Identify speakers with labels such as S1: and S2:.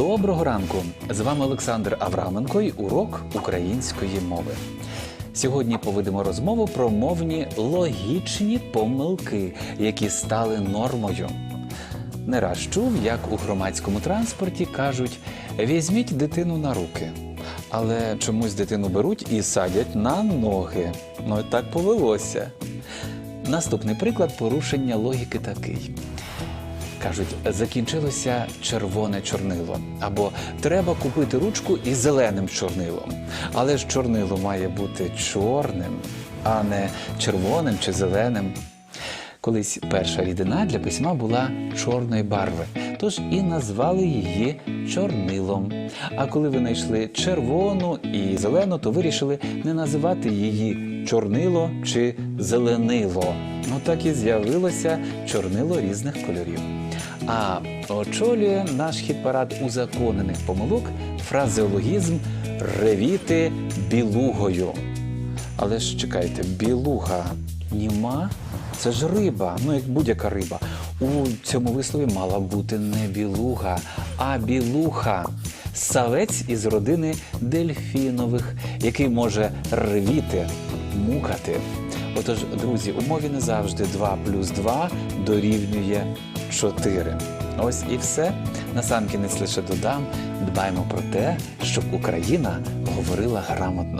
S1: Доброго ранку! З вами Олександр Авраменко і урок української мови. Сьогодні поведемо розмову про мовні логічні помилки, які стали нормою. Не раз чув, як у громадському транспорті кажуть: візьміть дитину на руки. Але чомусь дитину беруть і садять на ноги. Ну і так повелося. Наступний приклад порушення логіки такий. Кажуть, закінчилося червоне чорнило. Або треба купити ручку із зеленим чорнилом. Але ж чорнило має бути чорним, а не червоним чи зеленим. Колись перша рідина для письма була чорної барви, тож і назвали її чорнилом. А коли ви знайшли червону і зелену, то вирішили не називати її чорнило чи зеленило. Ну так і з'явилося чорнило різних кольорів. А очолює наш хіт-парад узаконених помилок фразеологізм ревіти білугою. Але ж чекайте, білуга німа це ж риба, ну як будь-яка риба. У цьому вислові мала бути не білуга, а білуха. Савець із родини дельфінових, який може ревіти, мукати. Отож, друзі, у мові не завжди 2 плюс 2 дорівнює 4. Ось і все. Насамкінець лише додам, дбаймо про те, щоб Україна говорила грамотно.